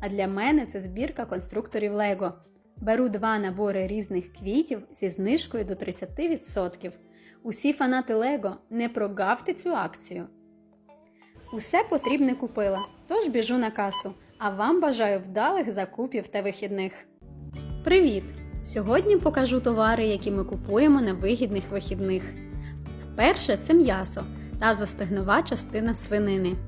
А для мене це збірка конструкторів Лего. Беру два набори різних квітів зі знижкою до 30%. Усі фанати Лего не прогавте цю акцію. Усе потрібне купила, тож біжу на касу, а вам бажаю вдалих закупів та вихідних. Привіт! Сьогодні покажу товари, які ми купуємо на вигідних вихідних. Перше це м'ясо та зостигнова частина свинини.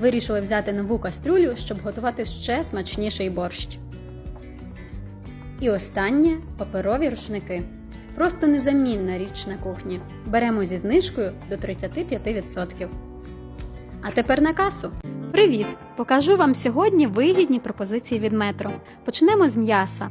Вирішили взяти нову кастрюлю, щоб готувати ще смачніший борщ. І останнє паперові рушники. Просто незамінна річ на кухні. Беремо зі знижкою до 35%. А тепер на касу. Привіт! Покажу вам сьогодні вигідні пропозиції від метро. Почнемо з м'яса.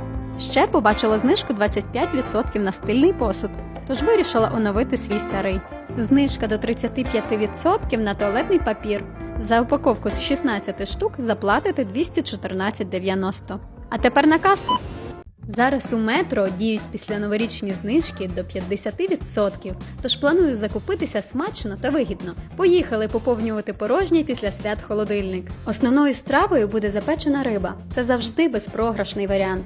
Ще побачила знижку 25% на стильний посуд, тож вирішила оновити свій старий. Знижка до 35% на туалетний папір. За упаковку з 16 штук заплатите 214,90. А тепер на касу. Зараз у метро діють після новорічні знижки до 50%, тож планую закупитися смачно та вигідно. Поїхали поповнювати порожній після свят холодильник. Основною стравою буде запечена риба. Це завжди безпрограшний варіант.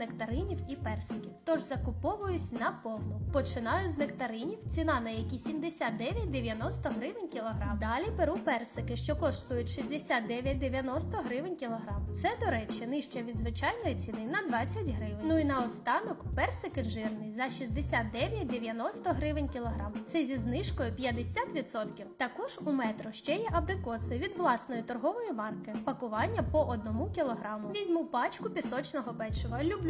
нектаринів і персиків. Тож закуповуюсь на повну. Починаю з нектаринів, ціна на які 79,90 гривень кілограм. Далі беру персики, що коштують 69,90 гривень кілограм. Це, до речі, нижче від звичайної ціни на 20 гривень. Ну і наостанок персик інжирний за 69,90 гривень кілограм. Це зі знижкою 50%. Також у метро ще є абрикоси від власної торгової марки. Пакування по 1 кілограму. Візьму пачку пісочного печива. Люблю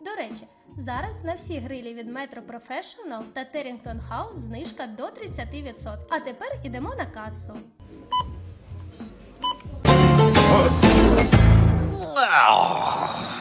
До речі, зараз на всі грилі від Metro Professional та Terrington House знижка до 30%. А тепер ідемо на касу. Ah.